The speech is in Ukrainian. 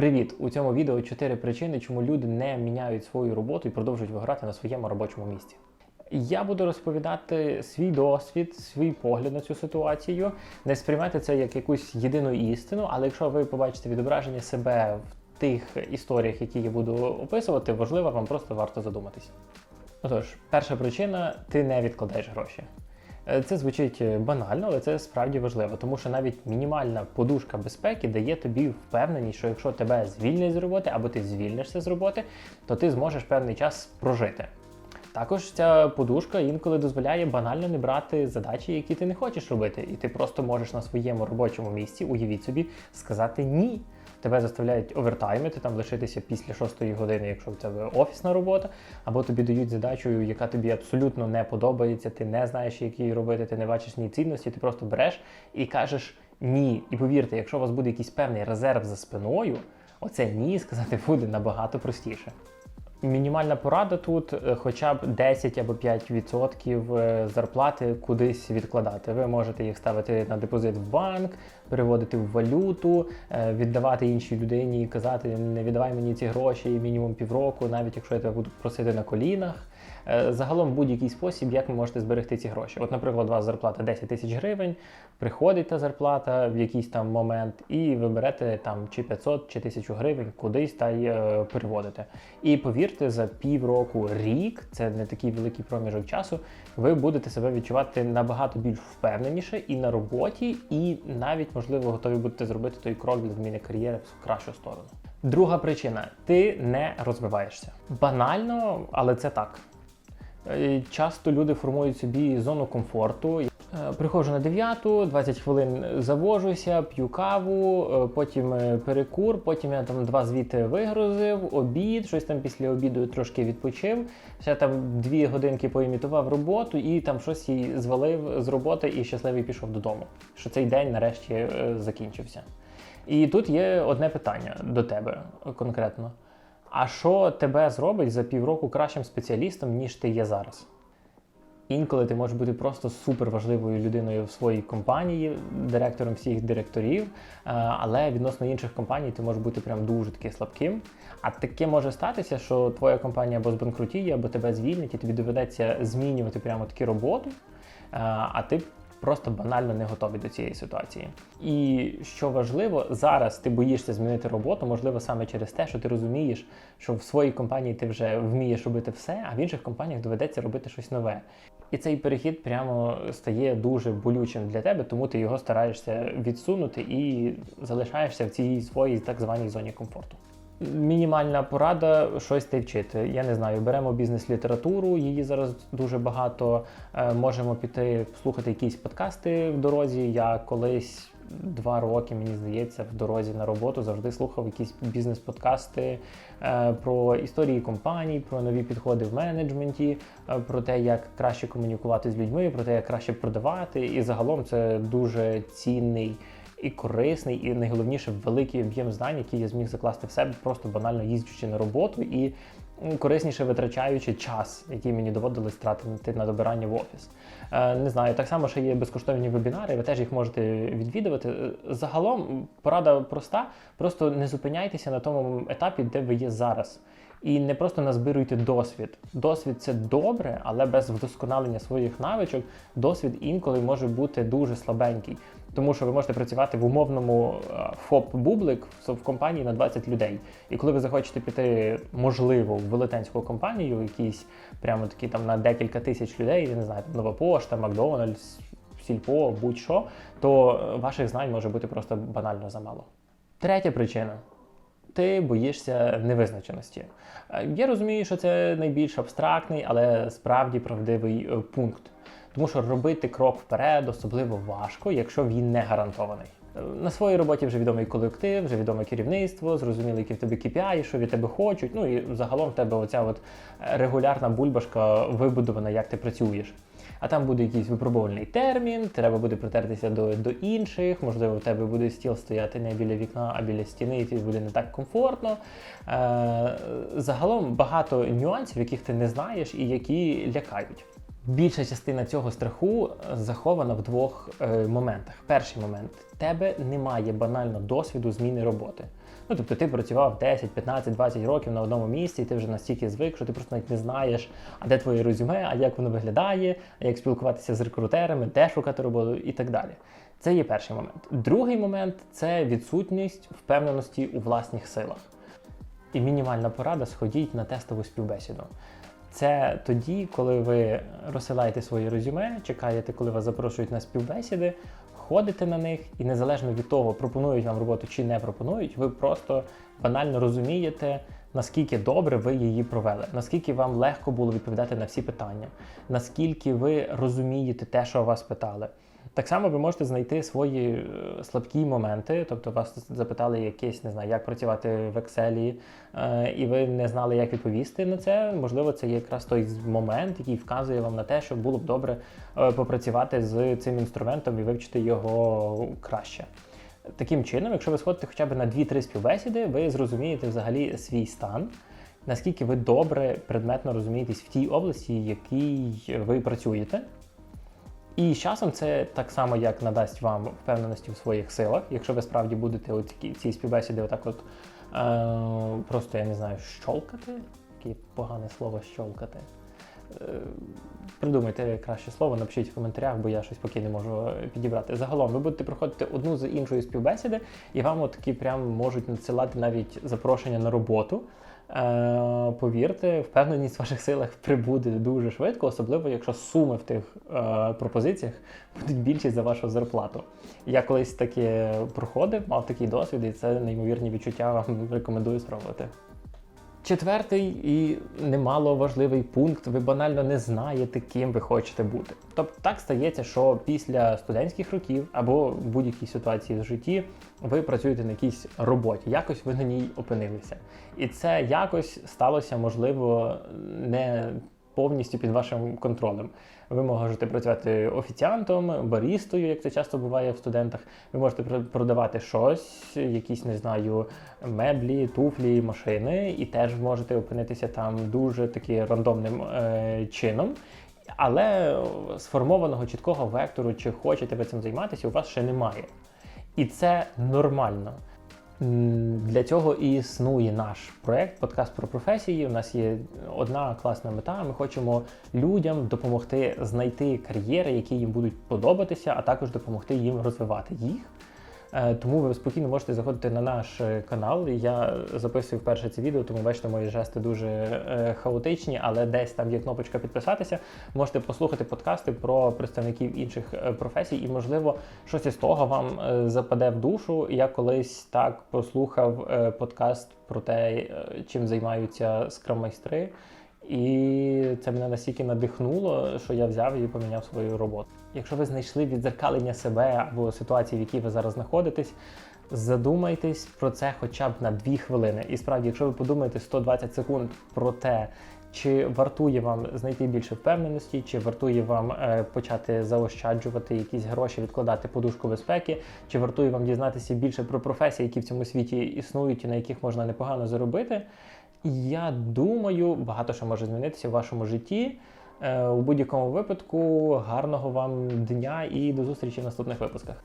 Привіт! У цьому відео 4 причини, чому люди не міняють свою роботу і продовжують виграти на своєму робочому місці. Я буду розповідати свій досвід, свій погляд на цю ситуацію. Не сприймайте це як якусь єдину істину, але якщо ви побачите відображення себе в тих історіях, які я буду описувати, важливо, вам просто варто задуматись. Отож, перша причина ти не відкладаєш гроші. Е, Це звучить е, банально, але це справді важливо, тому що навіть мінімальна подушка безпеки дає тобі впевненість, що якщо тебе звільнять з роботи або ти звільнишся з роботи, то ти зможеш певний час прожити. Також ця подушка інколи дозволяє банально не брати задачі, які ти не хочеш робити, і ти просто можеш на своєму робочому місці, уявіть собі, сказати ні. Тебе заставляють овертаймити, там лишитися після 6 години, якщо в тебе офісна робота, або тобі дають задачу, яка тобі абсолютно не подобається, ти не знаєш, як її робити, ти не бачиш ні цінності, ти просто береш і кажеш ні. І повірте, якщо у вас буде якийсь певний резерв за спиною, оце ні сказати буде набагато простіше. Мінімальна порада тут е, хоча б 10 або 5% е, зарплати кудись відкладати. Ви можете їх ставити на депозит в банк, переводити в валюту, е, віддавати іншій людині і казати, не віддавай мені ці гроші мінімум півроку, навіть якщо я тебе буду просити на колінах. Е, Загалом будь-який спосіб, як ви можете зберегти ці гроші. От, наприклад, у вас зарплата 10 тисяч гривень, приходить та зарплата в якийсь там момент, і ви берете там чи 500, чи 1000 гривень кудись та й е, переводите. І повірте, за півроку, рік, це не такий великий проміжок часу, ви будете себе відчувати набагато більш впевненіше і на роботі, і навіть, можливо, готові будете зробити той крок для зміни кар'єри в кращу сторону. Друга причина ти не розвиваєшся. Банально, але це так. Е, Часто люди формують собі зону комфорту. Е, Приходжу на 9, 20 хвилин завожуся, п'ю каву, е, потім перекур, потім я там два звіти вигрузив, обід, щось там після обіду трошки відпочив. Ще там дві годинки поімітував роботу і там щось і звалив з роботи і щасливий пішов додому. Що цей день нарешті закінчився. І тут є одне питання до тебе конкретно. А що тебе зробить за півроку кращим спеціалістом, ніж ти є зараз? Інколи ти можеш бути просто суперважливою людиною в своїй компанії, директором всіх директорів, е, але відносно інших компаній ти можеш бути прям дуже таки слабким. А таке може статися, що твоя компанія або збанкрутіє, або тебе звільнять, і тобі доведеться змінювати прямо таки роботу, е, а ти просто банально не готовий до цієї ситуації. І що важливо, зараз ти боїшся змінити роботу, можливо, саме через те, що ти розумієш, що в своїй компанії ти вже вмієш робити все, а в інших компаніях доведеться робити щось нове. І цей перехід прямо стає дуже болючим для тебе, тому ти його стараєшся відсунути і залишаєшся в цій своїй так званій зоні комфорту. Мінімальна порада щось ти вчити. Я не знаю, беремо бізнес-літературу, її зараз дуже багато. Е, Можемо піти слухати якісь подкасти в дорозі. Я колись два роки, мені здається, в дорозі на роботу завжди слухав якісь бізнес-подкасти е, про історії компаній, про нові підходи в менеджменті, е, про те, як краще комунікувати з людьми, про те, як краще продавати. І загалом це дуже цінний і корисний, і найголовніше великий об'єм знань, який я зміг закласти в себе, просто банально їздячи на роботу і корисніше витрачаючи час, який мені доводилось тратити на добирання в офіс. Е, не знаю, так само ще є безкоштовні вебінари, ви теж їх можете відвідувати. Е, Загалом порада проста: просто не зупиняйтеся на тому етапі, де ви є зараз. І не просто назбируйте досвід. Досвід це добре, але без вдосконалення своїх навичок досвід інколи може бути дуже слабенький. Тому що ви можете працювати в умовному е, ФОП-бублик в в компанії на 20 людей. І коли ви захочете піти, можливо, в велетенську компанію, якісь прямо такі там на декілька тисяч людей, я не знаю, там Нова Пошта, Макдональдс, Сільпо, будь-що, то е, ваших знань може бути просто банально замало. Третя причина. Ти боїшся невизначеності. Е, Я розумію, що це найбільш абстрактний, але справді правдивий е, пункт. Тому що робити крок вперед особливо важко, якщо він не гарантований. Е, На своїй роботі вже відомий колектив, вже відоме керівництво, зрозуміло, які в тебе KPI, що від тебе хочуть. Ну і загалом в тебе оця от регулярна бульбашка вибудована, як ти працюєш. А там буде якийсь випробувальний термін, треба буде притертися до, до інших, можливо, в тебе буде стіл стояти не біля вікна, а біля стіни, і тобі буде не так комфортно. Е, загалом багато нюансів, яких ти не знаєш і які лякають. Більша частина цього страху захована в двох е, моментах. Перший момент тебе немає банально досвіду зміни роботи. Ну тобто ти працював 10, 15, 20 років на одному місці, і ти вже настільки звик, що ти просто навіть не знаєш, а де твоє резюме, а як воно виглядає, а як спілкуватися з рекрутерами, де шукати роботу і так далі. Це є перший момент. Другий момент це відсутність впевненості у власних силах. І мінімальна порада сходіть на тестову співбесіду. Це тоді, коли ви розсилаєте своє резюме, чекаєте, коли вас запрошують на співбесіди, ходите на них, і незалежно від того, пропонують вам роботу чи не пропонують, ви просто банально розумієте, наскільки добре ви її провели, наскільки вам легко було відповідати на всі питання, наскільки ви розумієте те, що вас питали. Так само ви можете знайти свої е, слабкі моменти, тобто вас запитали якесь, не знаю, як працювати в Excel, е, і ви не знали, як відповісти на це. Можливо, це є якраз той момент, який вказує вам на те, що було б добре е, попрацювати з цим інструментом і вивчити його краще. Таким чином, якщо ви сходите хоча б на 2-3 співбесіди, ви зрозумієте взагалі свій стан, наскільки ви добре предметно розумієтесь в тій області, в якій ви працюєте. І з часом це так само, як надасть вам впевненості в своїх силах. Якщо ви справді будете такі, ці співбесіди, отак от е, просто я не знаю, щолкати, яке погане слово щолкати. Е, Придумайте краще слово, напишіть в коментарях, бо я щось поки не можу е, підібрати. Загалом ви будете проходити одну з іншої співбесіди, і вам от такі прям можуть надсилати навіть запрошення на роботу. Е, повірте, впевненість в ваших силах прибуде дуже швидко, особливо якщо суми в тих е, пропозиціях будуть більші за вашу зарплату. Я колись таке проходив, мав такий досвід, і це неймовірні відчуття вам рекомендую спробувати. Четвертий і немало важливий пункт, ви банально не знаєте, ким ви хочете бути. Тобто так стається, що після студентських років або будь-якій ситуації в житті ви працюєте на якійсь роботі, якось ви на ній опинилися. І це якось сталося, можливо, не повністю під вашим контролем. Ви можете працювати офіціантом, барістою, як це часто буває в студентах. Ви можете пр- продавати щось, якісь, не знаю, меблі, туфлі, машини, і теж можете опинитися там дуже таки рандомним е, чином. Але сформованого чіткого вектору, чи хочете ви цим займатися, у вас ще немає. І це нормально. Для цього і існує наш проект Подкаст про професії. У нас є одна класна мета. Ми хочемо людям допомогти знайти кар'єри, які їм будуть подобатися, а також допомогти їм розвивати їх. Е, Тому ви спокійно можете заходити на наш е, канал. Я записую вперше це відео, тому бачите, мої жести дуже е, хаотичні, але десь там є кнопочка підписатися. Можете послухати подкасти про представників інших професій, і, можливо, щось із того вам западе в душу. Я колись так послухав подкаст про те, чим займаються скрам-майстри. І це мене настільки надихнуло, що я взяв і поміняв свою роботу. Якщо ви знайшли відзеркалення себе або ситуації, в якій ви зараз знаходитесь, задумайтесь про це хоча б на 2 хвилини. І справді, якщо ви подумаєте 120 секунд про те, чи вартує вам знайти більше впевненості, чи вартує вам е, почати заощаджувати якісь гроші, відкладати подушку безпеки, чи вартує вам дізнатися більше про професії, які в цьому світі існують і на яких можна непогано заробити. Я думаю, багато що може змінитися в вашому житті. Е, У будь-якому випадку, гарного вам дня і до зустрічі в наступних випусках.